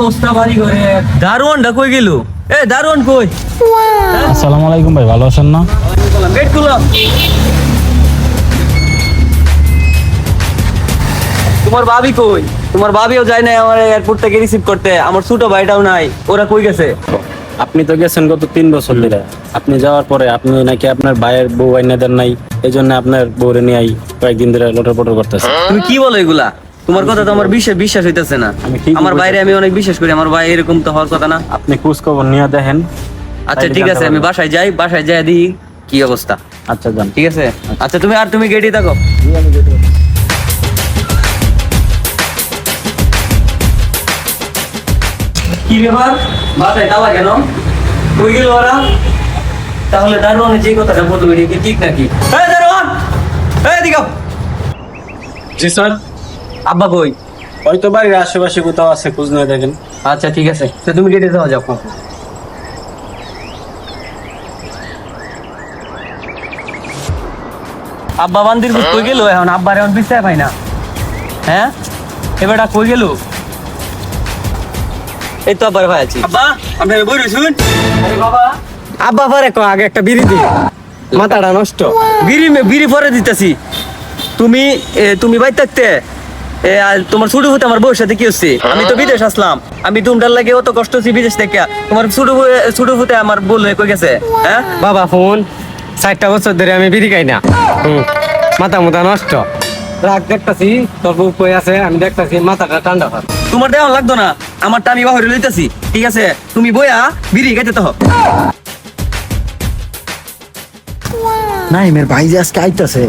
অবস্থা বাড়ি করে দারোয়ানটা কই গেল। এ কই? আসসালামু আলাইকুম ভাই ভালো আছেন না? গেট খুলো। তোমার ভাবি কই? তোমার ভাবিও যায় না আমার এয়ারপোর্ট থেকে রিসিভ করতে। আমার ছোট ভাইটাও নাই। ওরা কই গেছে? আপনি তো গেছেন গত তিন বছর ধরে। আপনি যাওয়ার পরে আপনি নাকি আপনার ভাইয়ের বউ আইনা দেন নাই এই জন্য আপনার বউরে নিয়ে আই কয়েকদিন ধরে লটর পটর করতেছে। তুমি কি বলো এগুলা? তোমার কথা তো আমার বিশ্বাস বিশ্বাস হইতেছে না। আমার বাইরে আমি অনেক বিশ্বাস করি আমার ভাই এরকম তো হওয়ার কথা না। আপনি খোঁজ খবর নিয়ে দেখেন। আচ্ছা ঠিক আছে আমি বাসায় যাই বাসায় যাই দিই কি অবস্থা। আচ্ছা যান। ঠিক আছে? আচ্ছা তুমি আর তুমি গেটেই থাকো। কি ব্যাপার? বাসায় তালা কেন? কই গেল ওরা? তাহলে দারোয়ানের যে কথাটা বলল এটা কি ঠিক নাকি? এই দারোয়ান! এই দিকে। জি স্যার। আব্বা কই? হয়তো বাড়ির আশেপাশে কোথাও আছে খোঁজ নিয়ে দেখেন। আচ্ছা ঠিক আছে। তো তুমি গেটে যাওয়া যাও আব্বা বান্দির কই গেল? এখন আব্বার এখন পিছায় পাই না। হ্যাঁ? এবারটা কই গেল? এই তো আব্বার ভাই আছি। আব্বা আপনি বই রইছুন বাবা। আব্বা পরে কো আগে একটা বিড়ি দি মাথাটা নষ্ট। বিড়ি মে- বিড়ি পরে দিতেছি। তুমি তুমি বাইর থাকতে এ, তোমার ছোট হতে আমার বউর সাথে কি হচ্ছে? আমি তো বিদেশ আসলাম। আমি তোমার লাগে অত কষ্ট হচ্ছে বিদেশ থেকে। তোমার ছোট ছোট হতে আমার বল হয়ে কই গেছে? হ্যাঁ? বাবা ফোন। চারটা বছর ধরে আমি বিড়ি খাই না। মাথা মুথা নষ্ট। রাগ দেখতাছি তোর বউ কই আছে আমি দেখতাছি মাথাটা ঠান্ডা হয় তোমার দেওয়া লাগতো না? আমার টানি বাহরে লইতাছি। ঠিক আছে? তুমি বইয়া বিড়ি খাইতে তো নাইমের ভাই যে আজকে আইতাছে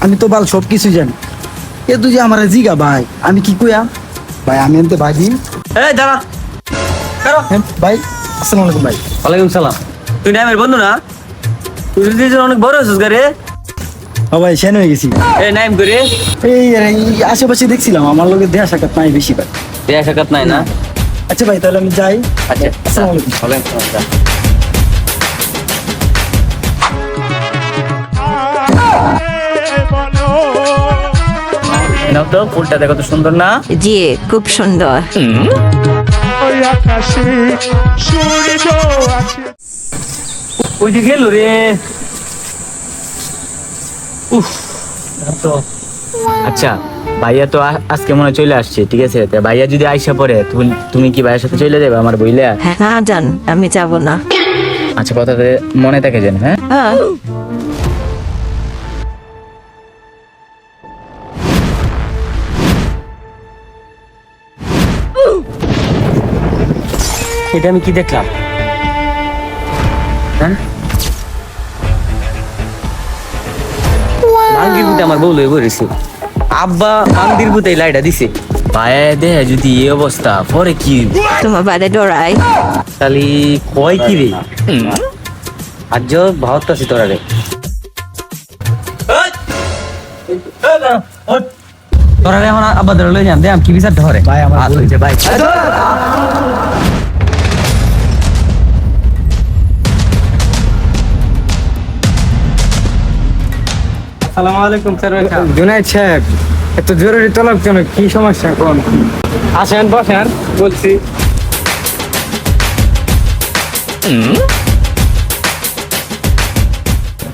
আমি তো বাল সব কিছু জানি। এ তুই আমার জিগা ভাই আমি কি কইয়া? ভাই আমি এনতে ভাই দিন এই দাঁড়া। কারও হ্যাঁ, ভাই আসসালামু আলাইকুম ভাই। ওয়ালাইকুম সালাম। তুই নামের বন্ধু না? তুই যদি যে অনেক বড় হয়েছিস গারে ও ভাই সেন হয়ে গেছি। এই নাইম করে এই আশেপাশে দেখছিলাম আমার লোকের দেহা সাক্ষাৎ নাই বেশি ভাই। দেয়া সাক্ষাৎ নাই না? আচ্ছা ভাই তাহলে আমি যাই। আচ্ছা। আসসালামু আলাইকুম। ওয়ালাইকুম সালাম তো ফুলটা দেখো তো সুন্দর না? জি খুব সুন্দর। ওই যে গেল রে। উফ তো আচ্ছা ভাইয়া তো আজকে মনে চলে আসছে ঠিক আছে? তা ভাইয়া যদি আইসা পড়ে তুমি- তুমি কি ভাইয়ের সাথে চলে যাবে আমার বইলে? হ্যাঁ জান আমি যাব না। আচ্ছা কথা মনে থাকে যেন হ্যাঁ। এটা আমি কি দেখলাম? হ্যাঁ? মাঙ্গির বুতে আমার বউ লয়ে বলেছি আব্বা বুতে লাইটা দিছে। ভাইয়া দেহে যদি এই অবস্থা পরে কি তোমার ডরাই কয় কি রে? আজ ভাবত আছি তোরা রে। তোরা রে এখন আব্বা ধরে দে আমি কি বিচার ধরে? ভাই, আমার হইছে ভাই। আসসালামু আলাইকুম স্যার জুনাইদ সাহেব এত জরুরি তলব কেন? কি সমস্যা কোন আসেন বসেন বলছি।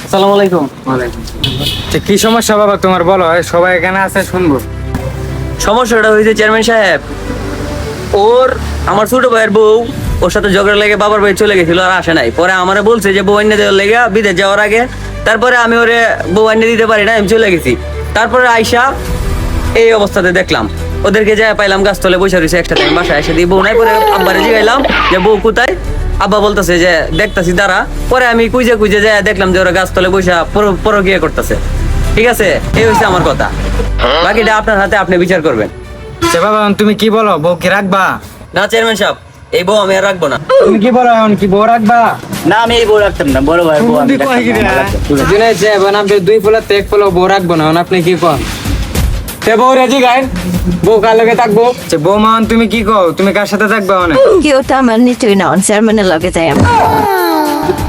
আসসালামু আলাইকুম। কি সমস্যা বাবা তোমার? বলো সবাই এখানে আছে শুনব। সমস্যাটা হয়েছে চেয়ারম্যান সাহেব ওর আমার ছোট ভাইয়ের বউ ওর সাথে ঝগড়া লেগে বাবার বাড়ি চলে গেছিল আর আসে নাই। পরে আমারে বলছে যে বউ দেওয়ার লেগে বিদেশ যাওয়ার আগে তারপরে আমি ওরে বউ আইনে দিতে পারি না আমি চলে গেছি। তারপরে আইসা এই অবস্থাতে দেখলাম ওদেরকে যা পাইলাম গাছতলে বসে রয়েছে একটা টাইম বাসায় এসে দিয়ে বউ নাই পরে আব্বারে জিগাইলাম যে বউ কোথায়? আব্বা বলতেছে যে দেখতাছি দাঁড়া। পরে আমি কুইজে কুইজে যায় দেখলাম যে ওরা গাছতলে বসে পরকিয়া করতেছে। ঠিক আছে? এই হচ্ছে আমার কথা। বাকিটা আপনার হাতে আপনি বিচার করবেন। সে বাবা তুমি কি বলো? বউ কি রাখবা? না চেয়ারম্যান সাহেব। এই বউ আমি আর রাখবো না তুমি কি বলো এখন কি বউ রাখবা না আমি এই বউ রাখতাম না বড় ভাই বউ আমি রাখতাম না, আমার রাখতাম। জুনাইদ সাহেব এখন আপনি দুই ফুলের তে এক ফুলো বউ রাখবো না এখন আপনি কি কন সে বউ রেজি গাইন বউ কার লগে থাকবো সে বউ মান তুমি কি কও তুমি কার সাথে থাকবে মানে কেউ তো আমার নিচুই না চেয়ারম্যানের লগে যাই আমি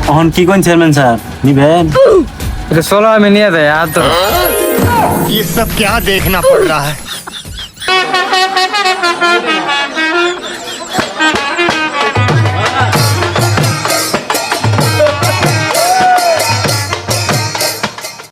এখন কি কোন চেয়ারম্যান স্যার নিবেন এটা চলো আমি নিয়ে যাই আর তো ये सब क्या देखना पड़ रहा है